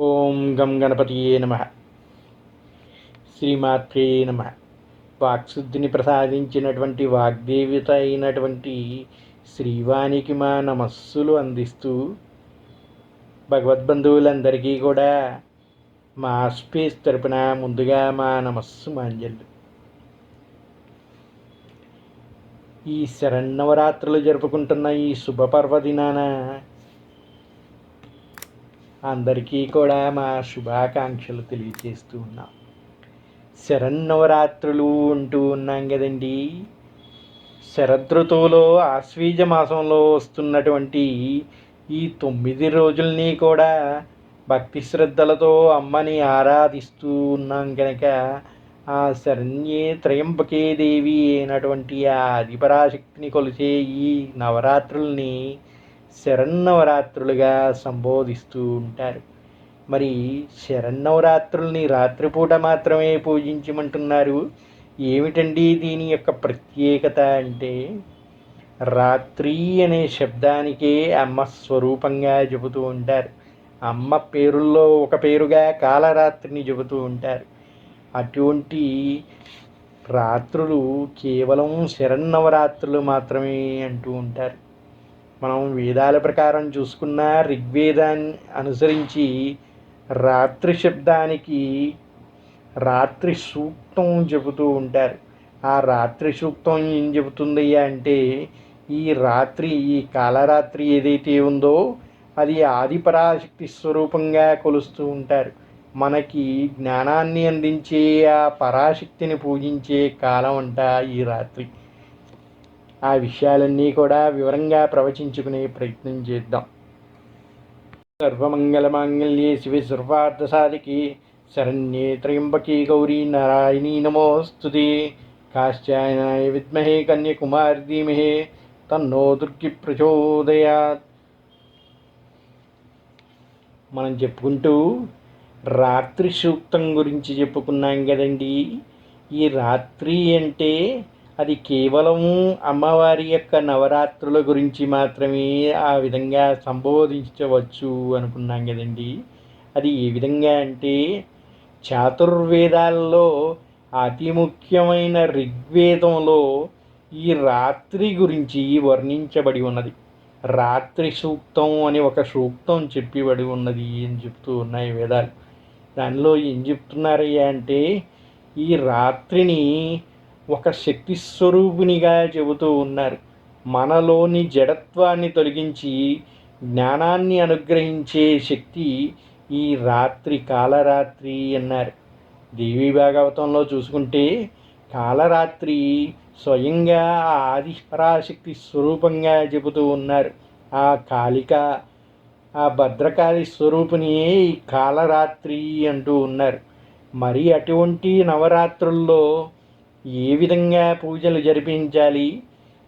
ఓం గం గణపతియే నమ. శ్రీమాత్రే నమ. వాక్శుద్ధిని ప్రసాదించినటువంటి వాగ్దేవిత అయినటువంటి శ్రీవానికి మా నమస్సులు అందిస్తూ భగవద్బంధువులందరికీ కూడా మా స్పేస్ తరపున ముందుగా మా నమస్సు మాంజల్లు. ఈ శరన్నవరాత్రులు జరుపుకుంటున్న ఈ శుభపర్వదినాన అందరికీ కూడా మా శుభాకాంక్షలు తెలియజేస్తూ ఉన్నాం. శరన్నవరాత్రులు ఉంటూ ఉన్నాం కదండి. శరదృతువులో ఆశ్వీజ మాసంలో వస్తున్నటువంటి ఈ తొమ్మిది రోజుల్ని కూడా భక్తి శ్రద్ధలతో అమ్మని ఆరాధిస్తూ ఉన్నాం కనుక ఆ శరణ్యే త్రయంబకే దేవి అయినటువంటి ఆ అధిపరాశక్తిని కొలిచే ఈ నవరాత్రుల్ని శరన్నవరాత్రులుగా సంబోధిస్తూ ఉంటారు. మరి శరన్నవరాత్రుల్ని రాత్రిపూట మాత్రమే పూజించమంటున్నారు. ఏమిటండి దీని యొక్క ప్రత్యేకత అంటే రాత్రి అనే శబ్దానికే అమ్మ స్వరూపంగా చెబుతూ ఉంటారు. అమ్మ పేరుల్లో ఒక పేరుగా కాలరాత్రిని చెబుతూ ఉంటారు. అటువంటి రాత్రులు కేవలం శరన్నవరాత్రులు మాత్రమే అంటూ ఉంటారు. మనం వేదాల ప్రకారం చూసుకున్న ఋగ్వేదాన్ని అనుసరించి రాత్రి శబ్దానికి రాత్రి సూక్తం చెబుతూ ఉంటారు. ఆ రాత్రి సూక్తం ఏం చెబుతుంది అంటే ఈ రాత్రి ఈ కాలరాత్రి ఏదైతే ఉందో అది ఆదిపరాశక్తి స్వరూపంగా కొలుస్తూ ఉంటారు. మనకి జ్ఞానాన్ని అందించే ఆ పరాశక్తిని పూజించే కాలం అంట ఈ రాత్రి. ఆ విషయాలన్నీ కూడా వివరంగా ప్రవచించుకునే ప్రయత్నం చేద్దాం. సర్వమంగళమాంగళ్యే శివ సర్వార్థసాధికి శరణ్యే త్రయంబకీ గౌరీ నారాయణీ నమోస్తుతి. కాశ్చాయనాయ విద్మహే కన్యకుమారి ధీమహే తన్నో దుర్గి ప్రచోదయాత్. మనం చెప్పుకుంటూ రాత్రి సూక్తం గురించి చెప్పుకున్నాం కదండి. ఈ రాత్రి అంటే అది కేవలం అమ్మవారి యొక్క నవరాత్రుల గురించి మాత్రమే ఆ విధంగా సంబోధించవచ్చు అనుకున్నాం కదండి. అది ఏ విధంగా అంటే చాతుర్వేదాల్లో అతి ముఖ్యమైన ఋగ్వేదంలో ఈ రాత్రి గురించి వర్ణించబడి ఉన్నది. రాత్రి సూక్తం అని ఒక సూక్తం చెప్పిబడి ఉన్నది అని చెప్తూ ఉన్నాయి వేదాలు. దానిలో ఏం చెప్తున్నారయ్యా అంటే ఈ రాత్రిని ఒక శక్తి స్వరూపునిగా చెబుతూ ఉన్నారు. మనలోని జడత్వాన్ని తొలగించి జ్ఞానాన్ని అనుగ్రహించే శక్తి ఈ రాత్రి కాలరాత్రి అన్నారు. దేవి భాగవతంలో చూసుకుంటే కాలరాత్రి స్వయంగా ఆ ఆదిపరాశక్తి స్వరూపంగా చెబుతూ ఉన్నారు. ఆ కాళిక ఆ భద్రకాళి స్వరూపుని ఈ కాలరాత్రి అంటూ ఉన్నారు. మరి అటువంటి నవరాత్రుల్లో ఏ విధంగా పూజలు జరిపించాలి?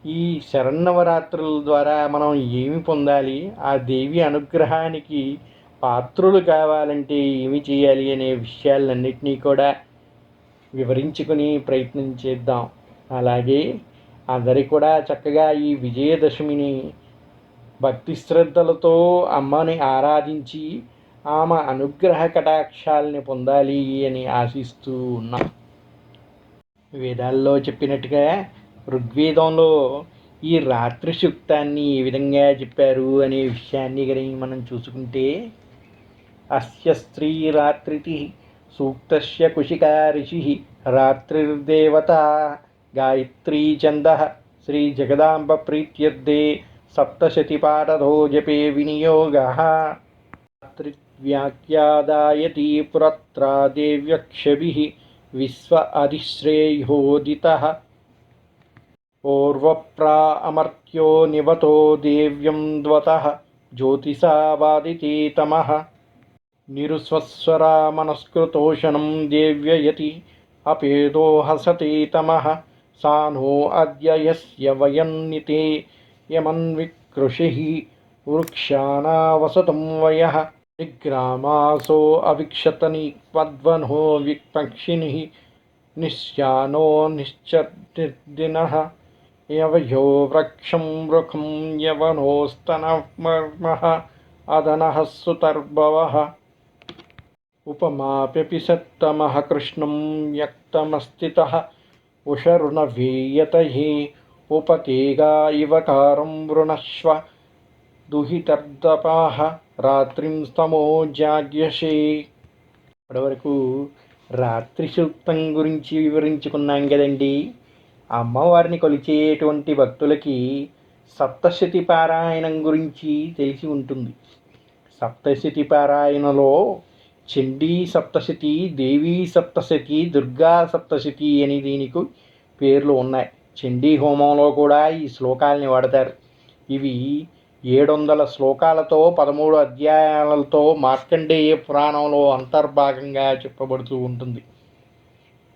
ఈ శరన్నవరాత్రుల ద్వారా మనం ఏమి పొందాలి? ఆ దేవి అనుగ్రహానికి పాత్రులు కావాలంటే ఏమి చేయాలి అనే విషయాలన్నింటినీ కూడా వివరించుకుని ప్రయత్నం చేద్దాం. అలాగే అందరి కూడా చక్కగా ఈ విజయదశమిని భక్తి శ్రద్ధలతో అమ్మని ఆరాధించి ఆమె అనుగ్రహ కటాక్షాలని పొందాలి అని ఆశిస్తూ ఉన్నాం. వేదాల్లో చెప్పినట్టుగా ఋగ్వేదంలో ఈ రాత్రి సూక్తాన్ని ఏ విధంగా చెప్పారు అనే విషయాన్ని కనుక మనం చూసుకుంటే అస్య స్త్రీ రాత్రితి సూక్తస్య కుశికా ఋషి రాత్రిర్దేవత గాయత్రీ ఛంద శ్రీ జగదాంబ ప్రీత్యర్థే సప్తశతిపాఠో జపే వినియోగ. రాత్రివ్యాఖ్యాదాయతి పురత్రా దేవ్యక్షభి विश्व अरिश्रेयोदितः पूर्वप्रा अमर्त्यो निवतो देव्यं द्वतः ज्योतिषावादितीतमः निरुस्वस्वरा मनस्कृतोषणं देव्ययति अपेदो हसतीतमः सा नो अद्य यस्य वयन्निते यमन्विकृषिः वृक्षाणावसतं वयः विग्रामासो अविक्षतनि त्वद्वन्हो विपक्षिणिः निश्यानो निश्चर्दिनः यवयो वृक्षं वृखं यवनोस्तनमर्मः अदनः सुतर्भवः उपमाप्यपि सत्तमः कृष्णं व्यक्तमस्थितः उषरुणवीयत हि उपतेगा इव कारं वृणश्व దుహితర్దపాహ రాత్రిం స్తమో జాగ్యషే ఇప్పటివరకు రాత్రి సూక్తం గురించి వివరించుకున్నాం కదండి. అమ్మవారిని కొలిచేటువంటి భక్తులకి సప్తశతి పారాయణం గురించి తెలిసి ఉంటుంది. సప్తశతి పారాయణలో చండీ సప్తశతి దేవీ సప్తశతి దుర్గా సప్తశతి అని దీనికి పేర్లు ఉన్నాయి. చండీ హోమంలో కూడా ఈ శ్లోకాలని వాడతారు. ఇవి ఏడు వందల శ్లోకాలతో పదమూడు అధ్యాయాలతో మార్కండేయ పురాణంలో అంతర్భాగంగా చెప్పబడుతూ ఉంటుంది.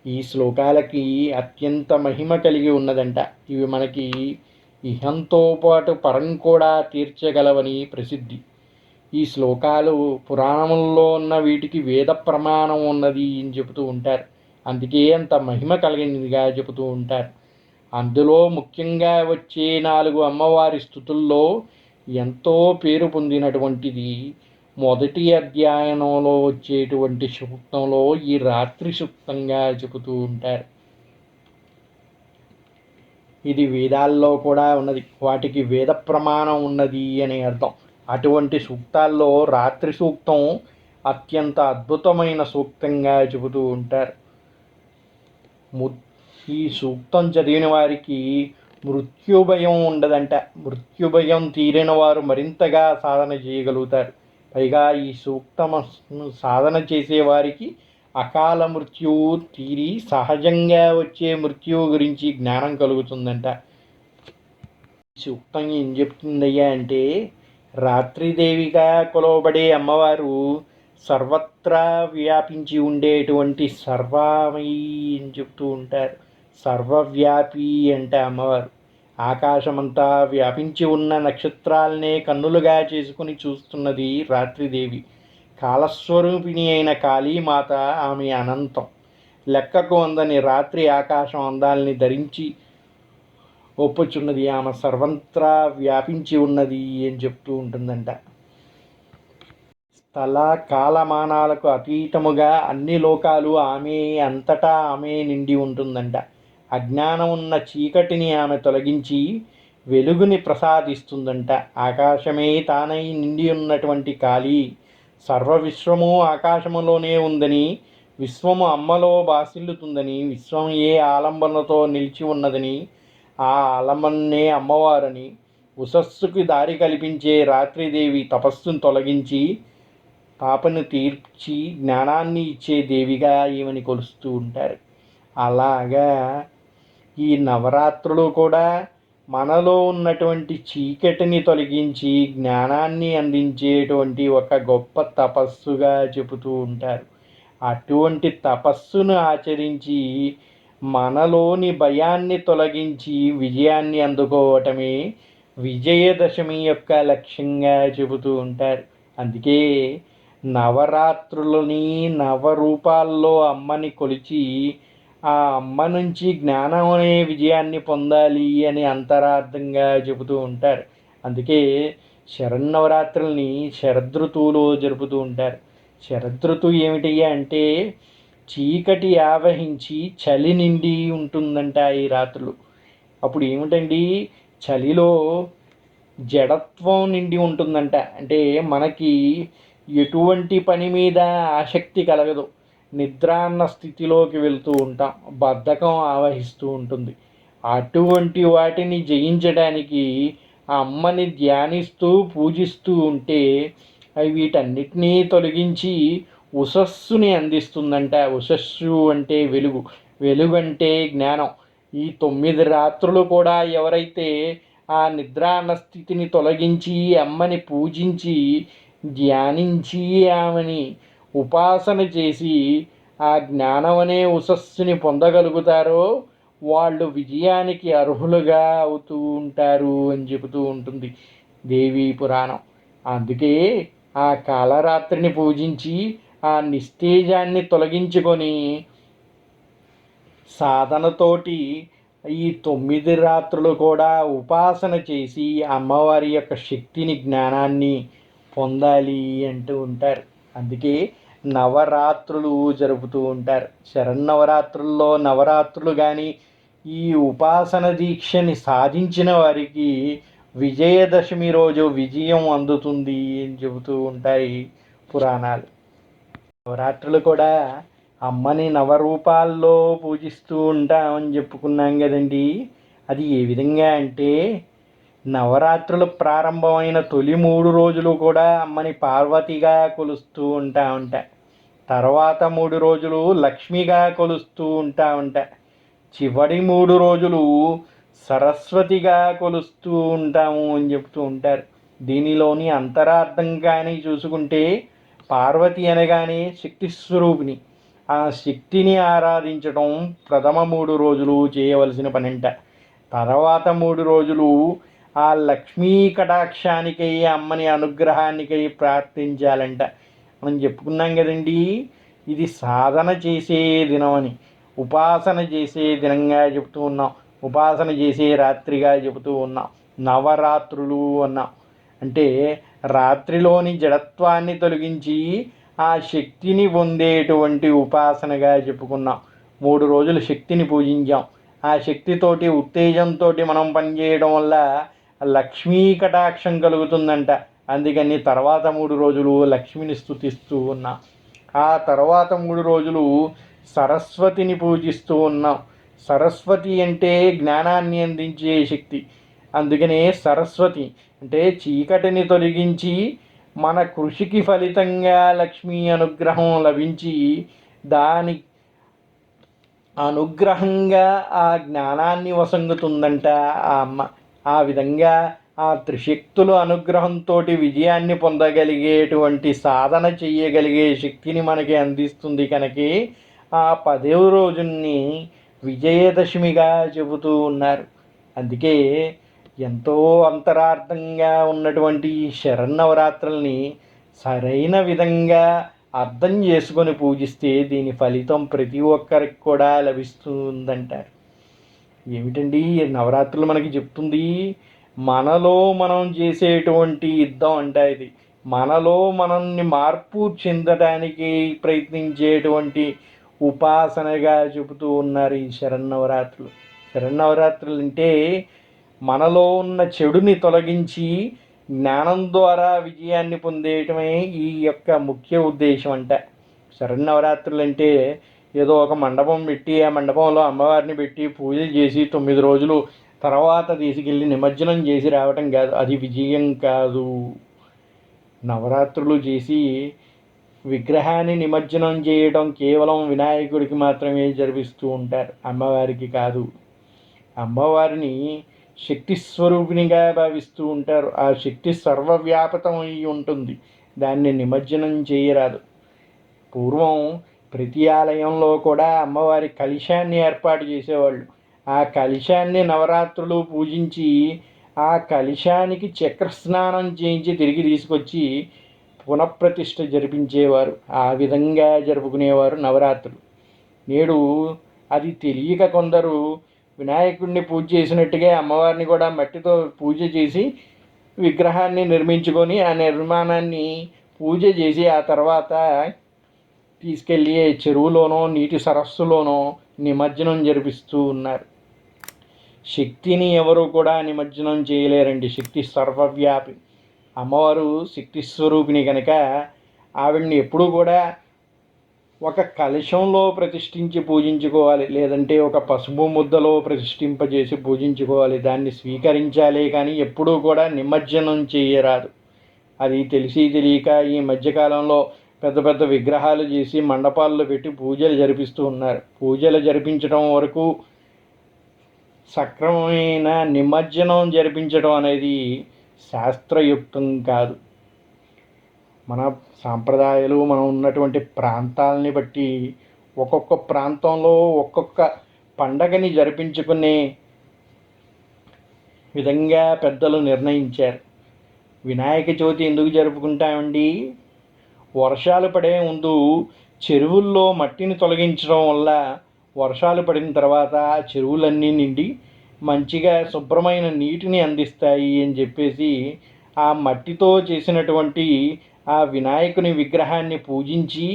ఈ శ్లోకాలకి అత్యంత మహిమ కలిగి ఉన్నదంట. ఇవి మనకి ఇహంతో పాటు పరం కూడా తీర్చగలవని ప్రసిద్ధి. ఈ శ్లోకాలు పురాణంలో ఉన్న వీటికి వేద ప్రమాణం ఉన్నది అని చెబుతూ ఉంటారు. అందుకే అంత మహిమ కలిగినదిగా చెబుతూ ఉంటారు. అందులో ముఖ్యంగా వచ్చే నాలుగు అమ్మవారి స్థుతుల్లో ఎంతో పేరు పొందినటువంటిది మొదటి అధ్యయనంలో వచ్చేటువంటి సూక్తంలో ఈ రాత్రి సూక్తంగా చెబుతూ ఉంటారు. ఇది వేదాల్లో కూడా ఉన్నది. వాటికి వేద ప్రమాణం ఉన్నది అని అర్థం. అటువంటి సూక్తాల్లో రాత్రి సూక్తం అత్యంత అద్భుతమైన సూక్తంగా చెబుతూ ఉంటారు. ఈ సూక్తం చదివిన వారికి మృత్యుభయం ఉండదంట. మృత్యుభయం తీరిన వారు మరింతగా సాధన చేయగలుగుతారు. పైగా ఈ సూక్తమ సాధన చేసేవారికి అకాల మృత్యువు తీరి సహజంగా వచ్చే మృత్యువు గురించి జ్ఞానం కలుగుతుందంట. ఈ సూక్తం ఏం చెప్తుందయ్యా అంటే రాత్రిదేవిగా కొలవబడే అమ్మవారు సర్వత్రా వ్యాపించి ఉండేటువంటి సర్వమయీ అని చెప్తూ ఉంటారు. సర్వవ్యాపి అంటే అమ్మవారు. ఆకాశమంతా వ్యాపించి ఉన్న నక్షత్రాలనే కన్నులుగా చేసుకుని చూస్తున్నది రాత్రిదేవి. కాలస్వరూపిణి అయిన కాళీమాత ఆమె అనంతం. లెక్కకు అందని రాత్రి ఆకాశం అందాల్ని ధరించి ఒప్పుచున్నది ఆమె సర్వంత్రా వ్యాపించి ఉన్నది అని చెప్తూ ఉంటుందంట. స్థల కాలమానాలకు అతీతముగా అన్ని లోకాలు ఆమె అంతటా ఆమె నిండి ఉంటుందంట. అజ్ఞానం ఉన్న చీకటిని ఆమె తొలగించి వెలుగుని ప్రసాదిస్తుందంట. ఆకాశమే తానై నిండి ఉన్నటువంటి కాళీ సర్వ విశ్వము ఆకాశములోనే ఉందని విశ్వము అమ్మలో బాసిల్లుతుందని విశ్వం ఏ ఆలంబనతో నిలిచి ఉన్నదని ఆ ఆలంబనే అమ్మవారని ఉసస్సుకి దారి కల్పించే రాత్రిదేవి తపస్సును తొలగించి పాపను తీర్చి జ్ఞానాన్ని ఇచ్చే దేవిగా ఈమెని కొలుస్తూ ఉంటారు. అలాగా ఈ నవరాత్రులు కూడా మనలో ఉన్నటువంటి చీకటిని తొలగించి జ్ఞానాన్ని అందించేటువంటి ఒక గొప్ప తపస్సుగా చెబుతూ ఉంటారు. అటువంటి తపస్సును ఆచరించి మనలోని భయాన్ని తొలగించి విజయాన్ని అందుకోవటమే విజయదశమి యొక్క లక్ష్యంగా చెబుతూ ఉంటారు. అందుకే నవరాత్రులని నవరూపాల్లో అమ్మని కొలిచి ఆ అమ్మ నుంచి జ్ఞానం అనే విజయాన్ని పొందాలి అని అంతరార్థంగా చెబుతూ ఉంటారు. అందుకే శరన్నవరాత్రుల్ని శరదృతువులో జరుపుతూ ఉంటారు. శరదృతువు ఏమిటయ్యా అంటే చీకటి ఆవహించి చలి నిండి ఉంటుందంట ఈ రాత్రులు. అప్పుడు ఏమిటండి? చలిలో జడత్వం నిండి ఉంటుందంట. అంటే మనకి ఎటువంటి పని మీద ఆసక్తి కలగదు. నిద్రాన్న స్థితిలోకి వెళ్తూ ఉంటాం. బద్ధకం ఆవహిస్తూ ఉంటుంది. అటువంటి వాటిని జయించడానికి ఆ అమ్మని ధ్యానిస్తూ పూజిస్తూ ఉంటే అవి వీటన్నిటినీ తొలగించి ఉషస్సుని అందిస్తుందంట. ఉషస్సు అంటే వెలుగు. వెలుగు అంటే జ్ఞానం. ఈ తొమ్మిది రాత్రులు కూడా ఎవరైతే ఆ నిద్రాన్న స్థితిని తొలగించి అమ్మని పూజించి ధ్యానించి ఆమెని ఉపాసన చేసి ఆ జ్ఞానం అనే ఉషస్సుని పొందగలుగుతారో వాళ్ళు విజయానికి అర్హులుగా అవుతూ ఉంటారు అని చెబుతూ ఉంటుంది దేవీ పురాణం. అందుకే ఆ కాలరాత్రిని పూజించి ఆ నిస్తేజాన్ని తొలగించుకొని సాధనతోటి ఈ తొమ్మిది రాత్రులు కూడా ఉపాసన చేసి అమ్మవారి యొక్క శక్తిని జ్ఞానాన్ని పొందాలి అంటూ ఉంటారు. అందుకే నవరాత్రులు జరుపుతూ ఉంటారు. శరన్నవరాత్రుల్లో నవరాత్రులు కానీ ఈ ఉపాసన దీక్షని సాధించిన వారికి విజయదశమి రోజు విజయం అందుతుంది అని చెబుతూ ఉంటాయి పురాణాలు. నవరాత్రులు కూడా అమ్మని నవరూపాల్లో పూజిస్తూ ఉంటామని చెప్పుకున్నాం కదండి. అది ఏ విధంగా అంటే నవరాత్రులు ప్రారంభమైన తొలి మూడు రోజులు కూడా అమ్మని పార్వతిగా కొలుస్తూ ఉంటా ఉంటా తర్వాత మూడు రోజులు లక్ష్మిగా కొలుస్తూ ఉంటామంట చివరి మూడు రోజులు సరస్వతిగా కొలుస్తూ ఉంటాము అని చెప్తూ ఉంటారు. దీనిలోని అంతరార్థం కానీ చూసుకుంటే పార్వతి అనగానే శక్తి స్వరూపిణి. ఆ శక్తిని ఆరాధించడం ప్రథమ మూడు రోజులు చేయవలసిన పనింట. తర్వాత మూడు రోజులు ఆ లక్ష్మీ కటాక్షానికై అమ్మని అనుగ్రహానికై ప్రార్థించాలంట. మనం చెప్పుకున్నాం కదండి ఇది సాధన చేసే దినం అని ఉపాసన చేసే దినంగా చెబుతూ ఉన్నాం. ఉపాసన చేసే రాత్రిగా చెబుతూ ఉన్నాం. నవరాత్రులు అన్నాం. అంటే రాత్రిలోని జడత్వాన్ని తొలగించి ఆ శక్తిని పొందేటువంటి ఉపాసనగా చెప్పుకున్నాం. మూడు రోజులు శక్తిని పూజించాం. ఆ శక్తితోటి ఉత్తేజంతో మనం పనిచేయడం వల్ల లక్ష్మీ కటాక్షం కలుగుతుందంట. అందుకని తర్వాత మూడు రోజులు లక్ష్మిని స్థుతిస్తూ ఉన్నాం. ఆ తర్వాత మూడు రోజులు సరస్వతిని పూజిస్తూ ఉన్నాం. సరస్వతి అంటే జ్ఞానాన్ని అందించే శక్తి. అందుకనే సరస్వతి అంటే చీకటిని తొలగించి మన కృషికి ఫలితంగా లక్ష్మీ అనుగ్రహం లభించి దాని అనుగ్రహంగా ఆ జ్ఞానాన్ని వసంగుతుందంట ఆ అమ్మ. ఆ విధంగా ఆ త్రిశక్తుల అనుగ్రహంతో విజయాన్ని పొందగలిగేటువంటి సాధన చెయ్యగలిగే శక్తిని మనకి అందిస్తుంది కనుక ఆ పదవ రోజుని విజయదశమిగా చెబుతూ ఉన్నారు. అందుకే ఎంతో అంతరార్థంగా ఉన్నటువంటి ఈ శరన్నవరాత్రుల్ని సరైన విధంగా అర్థం చేసుకొని పూజిస్తే దీని ఫలితం ప్రతి ఒక్కరికి కూడా లభిస్తుందంటారు. ఏమిటండి నవరాత్రులు మనకి చెప్తుంది? మనలో మనం చేసేటువంటి యుద్ధం అంటే ఇది. మనలో మనల్ని మార్పు చెందడానికి ప్రయత్నించేటువంటి ఉపాసనగా చెబుతూ ఉన్నారు ఈ శరన్నవరాత్రులు. శరన్నవరాత్రులు అంటే మనలో ఉన్న చెడుని తొలగించి జ్ఞానం ద్వారా విజయాన్ని పొందేయటమే ఈ యొక్క ముఖ్య ఉద్దేశం అంట. శరన్నవరాత్రులు అంటే ఏదో ఒక మండపం పెట్టి ఆ మండపంలో అమ్మవారిని పెట్టి పూజలు చేసి తొమ్మిది రోజులు తర్వాత తీసుకెళ్ళి నిమజ్జనం చేసి రావటం కాదు అది విజయం కాదు. నవరాత్రులు చేసి విగ్రహాన్ని నిమజ్జనం చేయడం కేవలం వినాయకుడికి మాత్రమే జరిపిస్తూ ఉంటారు అమ్మవారికి కాదు. అమ్మవారిని శక్తి స్వరూపిణిగా భావిస్తూ ఉంటారు ఆ శక్తి సర్వవ్యాపతం అయి ఉంటుంది దాన్ని నిమజ్జనం చేయరాదు. పూర్వం ప్రతి ఆలయంలో కూడా అమ్మవారి కలశాన్ని ఏర్పాటు చేసేవాళ్ళు ఆ కలశాన్ని నవరాత్రులు పూజించి ఆ కలశానికి చక్ర స్నానం చేయించి తిరిగి తీసుకొచ్చి పునఃప్రతిష్ఠ జరిపించేవారు. ఆ విధంగా జరుపుకునేవారు నవరాత్రులు. నేడు అది తెలియక కొందరు వినాయకుడిని పూజ చేసినట్టుగా అమ్మవారిని కూడా మట్టితో పూజ చేసి విగ్రహాన్ని నిర్మించుకొని ఆ నిర్మాణాన్ని పూజ చేసి ఆ తర్వాత తీసుకెళ్ళి చెరువులోనో నీటి సరస్సులోనో నిమజ్జనం జరిపిస్తూ ఉన్నారు. శక్తిని ఎవరు కూడా నిమజ్జనం చేయలేరండి. శక్తి సర్వవ్యాపి. అమ్మవారు శక్తి స్వరూపిణి కనుక ఆవిడ్ని ఎప్పుడూ కూడా ఒక కలశంలో ప్రతిష్ఠించి పూజించుకోవాలి. లేదంటే ఒక పసుపు ముద్దలో ప్రతిష్ఠింపజేసి పూజించుకోవాలి. దాన్ని స్వీకరించాలి కానీ ఎప్పుడూ కూడా నిమజ్జనం చేయరాదు. అది తెలిసి తెలియక ఈ మధ్యకాలంలో పెద్ద పెద్ద విగ్రహాలు చేసి మండపాల్లో పెట్టి పూజలు జరిపిస్తూ ఉన్నారు. పూజలు జరిపించడం వరకు సక్రమమైన నిమజ్జనం జరిపించడం అనేది శాస్త్రయుక్తం కాదు. మన సాంప్రదాయాలు మనం ఉన్నటువంటి ప్రాంతాలని బట్టి ఒక్కొక్క ప్రాంతంలో ఒక్కొక్క పండగని జరిపించుకునే విధంగా పెద్దలు నిర్ణయించారు. వినాయక చవితి ఎందుకు జరుపుకుంటామండి? వర్షాలు పడే ముందు చెరువుల్లో మట్టిని తొలగించడం వల్ల వర్షాలు పడిన తర్వాత ఆ చెరువులన్నీ నిండి మంచిగా శుభ్రమైన నీటిని అందిస్తాయి అని చెప్పేసి ఆ మట్టితో చేసినటువంటి ఆ వినాయకుని విగ్రహాన్ని పూజించి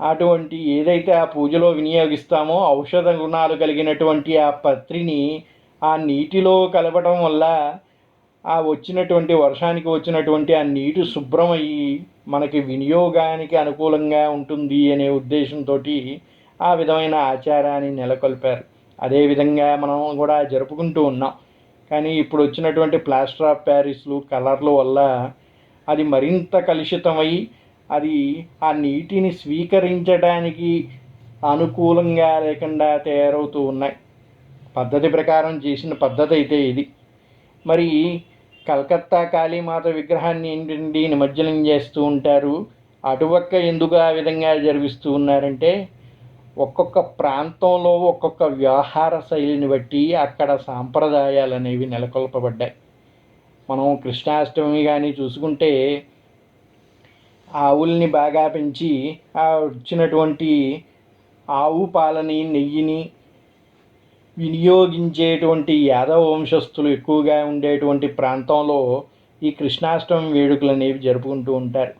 అటువంటి ఏదైతే ఆ పూజలో వినియోగిస్తామో ఔషధ గుణాలు కలిగినటువంటి ఆ పత్రిని ఆ నీటిలో కలపడం వల్ల ఆ వచ్చినటువంటి వర్షానికి వచ్చినటువంటి ఆ నీటి శుభ్రమయ్యి మనకి వినియోగానికి అనుకూలంగా ఉంటుంది అనే ఉద్దేశంతో ఆ విధమైన ఆచారాన్ని నెలకొల్పారు. అదేవిధంగా మనం కూడా జరుపుకుంటూ ఉన్నాం. కానీ ఇప్పుడు వచ్చినటువంటి ప్లాస్టర్ ఆఫ్ ప్యారిస్లు కలర్ల వల్ల అది మరింత కలుషితమై అది ఆ నీటిని స్వీకరించడానికి అనుకూలంగా లేకుండా తయారవుతూ ఉన్నాయి. పద్ధతి ప్రకారం చేసిన పద్ధతి అయితే ఇది. మరి కలకత్తా కాళీమాత విగ్రహాన్ని ఏంటండి నిమజ్జనం చేస్తూ ఉంటారు? అటుపక్క ఎందుకు ఆ విధంగా జరిపిస్తూ ఉన్నారంటే ఒక్కొక్క ప్రాంతంలో ఒక్కొక్క వ్యవహార శైలిని బట్టి అక్కడ సాంప్రదాయాలు అనేవి నెలకొల్పబడ్డాయి. మనం కృష్ణాష్టమి కానీ చూసుకుంటే ఆవుల్ని బాగా పెంచి ఆ వచ్చినటువంటి ఆవు పాలని నెయ్యిని వినియోగించేటువంటి యాదవ వంశస్థులు ఎక్కువగా ఉండేటువంటి ప్రాంతంలో ఈ కృష్ణాష్టమి వేడుకలు అనేవి జరుపుకుంటూ ఉంటారు.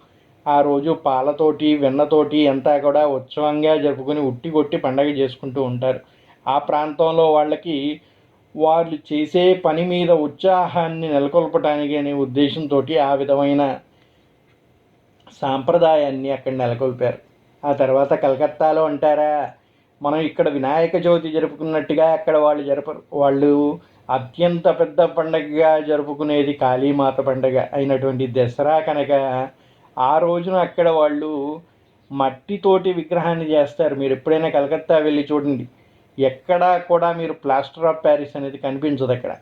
ఆ రోజు పాలతోటి వెన్నతోటి అంతా కూడా ఉత్సవంగా జరుపుకొని ఉట్టి కొట్టి పండగ చేసుకుంటూ ఉంటారు. ఆ ప్రాంతంలో వాళ్ళకి వాళ్ళు చేసే పని మీద ఉత్సాహాన్ని నెలకొల్పడానికి అనే ఉద్దేశంతో ఆ విధమైన సాంప్రదాయాన్ని అక్కడ నెలకొల్పారు. ఆ తర్వాత కలకత్తాలో అంటారా మనం ఇక్కడ వినాయక చవితి జరుపుకున్నట్టుగా అక్కడ వాళ్ళు జరపరు వాళ్ళు అత్యంత పెద్ద పండగగా జరుపుకునేది కాళీమాత పండగ అయినటువంటి దసరా కనుక ఆ రోజున అక్కడ వాళ్ళు మట్టితోటి విగ్రహాన్ని చేస్తారు. మీరు ఎప్పుడైనా కలకత్తా వెళ్ళి చూడండి. ఎక్కడా కూడా మీరు ప్లాస్టర్ ఆఫ్ ప్యారిస్ అనేది కనిపించదు అక్కడ.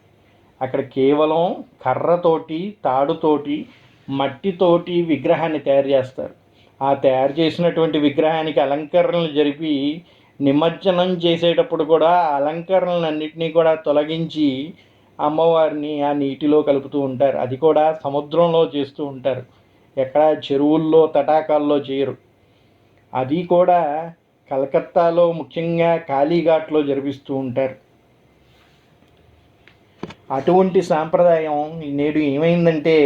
అక్కడ కేవలం కర్రతోటి తాడుతోటి మట్టితోటి విగ్రహాన్ని తయారు చేస్తారు. ఆ తయారు చేసినటువంటి విగ్రహానికి అలంకరణలు జరిపి నిమజ్జనం చేసేటప్పుడు కూడా అలంకరణలన్నింటినీ కూడా తొలగించి అమ్మవారిని ఆ నీటిలో కలుపుతూ ఉంటారు. అది కూడా సముద్రంలో చేస్తూ ఉంటారు. ఎక్కడ చెరువుల్లో తటాకాల్లో చేయరు. అది కూడా కలకత్తాలో ముఖ్యంగా కాళీఘాట్లో జరిపిస్తూ ఉంటారు. అటువంటి సాంప్రదాయం నేడు ఏమైందంటే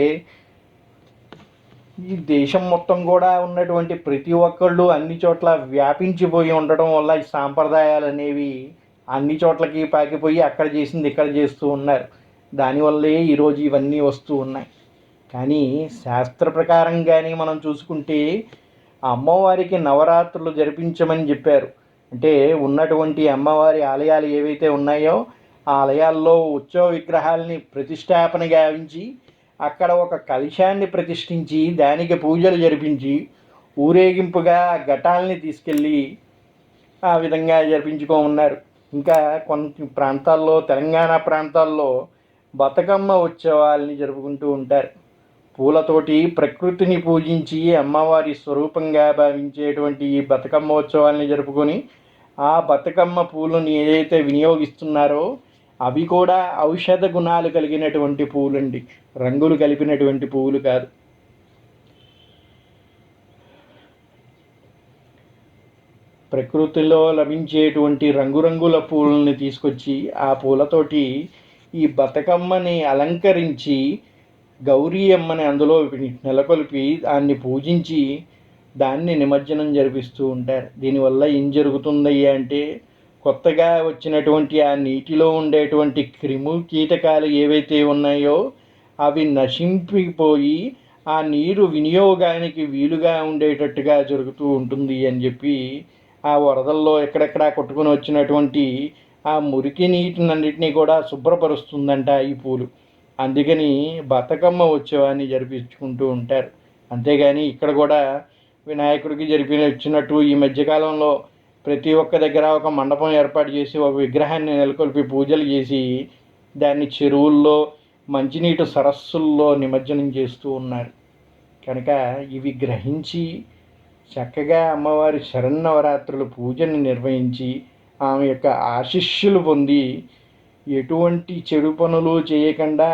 ఈ దేశం మొత్తం కూడా ఉన్నటువంటి ప్రతి ఒక్కళ్ళు అన్ని చోట్ల వ్యాపించిపోయి ఉండడం వల్ల ఈ సాంప్రదాయాలు అనేవి అన్ని చోట్లకి పాకిపోయి అక్కడ చేసింది ఇక్కడ చేస్తూ ఉన్నారు. దానివల్లే ఈరోజు ఇవన్నీ వస్తూ ఉన్నాయి. కానీ శాస్త్ర ప్రకారం కానీ మనం చూసుకుంటే అమ్మవారికి నవరాత్రులు జరిపించమని చెప్పారు. అంటే ఉన్నటువంటి అమ్మవారి ఆలయాలు ఏవైతే ఉన్నాయో ఆ ఆలయాల్లో ఉత్సవ విగ్రహాలని ప్రతిష్టాపన గావించి అక్కడ ఒక కలశాన్ని ప్రతిష్ఠించి దానికి పూజలు జరిపించి ఊరేగింపుగా ఘటాలని తీసుకెళ్ళి ఆ విధంగా జరిపించుకో ఉన్నారు ఇంకా కొన్ని ప్రాంతాల్లో తెలంగాణ ప్రాంతాల్లో బతుకమ్మ ఉత్సవాలని జరుపుకుంటూ ఉంటారు. పూలతోటి ప్రకృతిని పూజించి అమ్మవారి స్వరూపంగా భావించేటువంటి ఈ బతుకమ్మ ఉత్సవాన్ని జరుపుకొని ఆ బతుకమ్మ పూలను ఏదైతే వినియోగిస్తున్నారో అవి కూడా ఔషధ గుణాలు కలిగినటువంటి పూలండి. రంగులు కలిపినటువంటి పువ్వులు కాదు. ప్రకృతిలో లభించేటువంటి రంగురంగుల పూలని తీసుకొచ్చి ఆ పూలతోటి ఈ బతుకమ్మని అలంకరించి గౌరీ అమ్మని అందులో నెలకొల్పి దాన్ని పూజించి దాన్ని నిమజ్జనం జరిపిస్తూ ఉంటారు. దీనివల్ల ఏం జరుగుతుందయ్యా అంటే కొత్తగా వచ్చినటువంటి ఆ నీటిలో ఉండేటువంటి క్రిము కీటకాలు ఏవైతే ఉన్నాయో అవి నశింపిపోయి ఆ నీరు వినియోగానికి వీలుగా ఉండేటట్టుగా జరుగుతూ ఉంటుంది అని చెప్పి ఆ వరదల్లో ఎక్కడెక్కడ కొట్టుకుని వచ్చినటువంటి ఆ మురికి నీటినన్నిటినీ కూడా శుభ్రపరుస్తుందంట ఈ పూలు. అందుకని బతుకమ్మ ఉత్సవాన్ని జరిపించుకుంటూ ఉంటారు. అంతేగాని ఇక్కడ కూడా వినాయకుడికి జరిపిన వచ్చినట్టు ఈ మధ్యకాలంలో ప్రతి ఒక్క దగ్గర ఒక మండపం ఏర్పాటు చేసి ఒక విగ్రహాన్ని నెలకొల్పి పూజలు చేసి దాన్ని చెరువుల్లో మంచినీటి సరస్సుల్లో నిమజ్జనం చేస్తూ ఉన్నారు. కనుక ఇవి గ్రహించి చక్కగా అమ్మవారి శరన్నవరాత్రుల పూజని నిర్వహించి ఆమె యొక్క ఆశిష్యులు పొంది ఎటువంటి చెడు పనులు చేయకుండా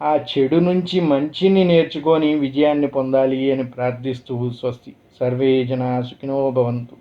ఆ చెడు నుంచి మంచిని నేర్చుకొని విజయాన్ని పొందాలి అని ప్రార్థిస్తూ స్వస్తి. సర్వే జనా సుఖినో భవంతు.